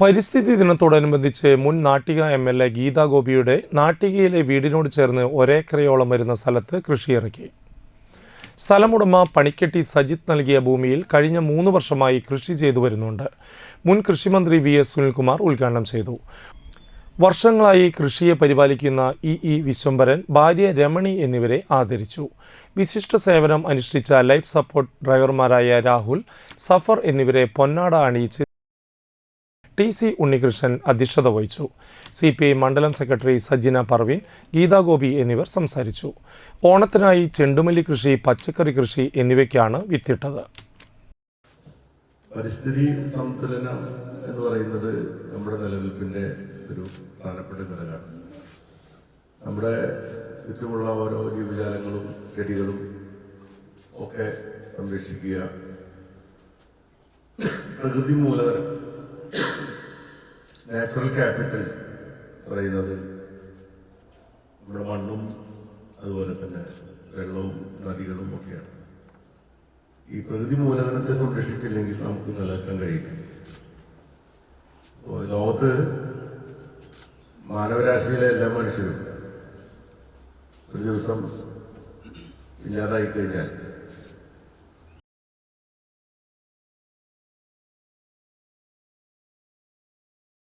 പരിസ്ഥിതി ദിനത്തോടനുബന്ധിച്ച് മുൻ Nattika M L A Geetha ഗോപിയുടെ നാട്ടികയിലെ വീടിനോട് ചേർന്ന് ഒരേക്കരയോളം വരുന്ന സ്ഥലത്ത് കൃഷിയിറക്കി. സ്ഥലമുടമ പണിക്കെട്ടി സജിത്ത് നൽകിയ ഭൂമിയിൽ കഴിഞ്ഞ മൂന്ന് വർഷമായി കൃഷി ചെയ്തു വരുന്നുണ്ട്. മുൻ കൃഷിമന്ത്രി വി എസ് സുനിൽകുമാർ ഉദ്ഘാടനം ചെയ്തു. വർഷങ്ങളായി കൃഷിയെ പരിപാലിക്കുന്ന ഇ ഇ വിശ്വംഭരൻ ഭാര്യ രമണി എന്നിവരെ ആദരിച്ചു. വിശിഷ്ട സേവനം അനുഷ്ഠിച്ച ലൈഫ് സപ്പോർട്ട് ഡ്രൈവർമാരായ രാഹുൽ സഫർ എന്നിവരെ പൊന്നാട അണിയിച്ച് ടി സി ഉണ്ണികൃഷ്ണൻ അധ്യക്ഷത വഹിച്ചു. സി പി ഐ മണ്ഡലം സെക്രട്ടറി സജിന പർവീൻ ഗീതാഗോപി എന്നിവർ സംസാരിച്ചു. ഓണത്തിനായി ചെണ്ടുമല്ലി കൃഷി പച്ചക്കറി കൃഷി എന്നിവയ്ക്കാണ് വിത്തിട്ടത്. പരിസ്ഥിതി സന്തുലനം എന്ന് പറയുന്നത് നമ്മുടെ നിലനിൽപ്പിന്റെ ഒരു പ്രധാനപ്പെട്ട ഘടകമാണ്. നമ്മുടെ ചുറ്റുമുള്ള ഓരോ ജീവജാലങ്ങളും ചെടികളും ഒക്കെ സംരക്ഷിക്കുക. പ്രകൃതി മൂലധനം. നാച്ചുറൽ ക്യാപിറ്റൽ പറയുന്നത് നമ്മുടെ മണ്ണും അതുപോലെ തന്നെ വെള്ളവും നദികളും ഒക്കെയാണ്. ഈ പ്രകൃതി മൂലധനത്തെ സംരക്ഷിച്ചില്ലെങ്കിൽ നമുക്ക് നിലനിൽക്കാൻ കഴിയില്ല. ലോകത്ത് മാനവരാശിയിലെ എല്ലാ മനുഷ്യരും ഒരു ദിവസം ഇല്ലാതായി കഴിഞ്ഞാൽ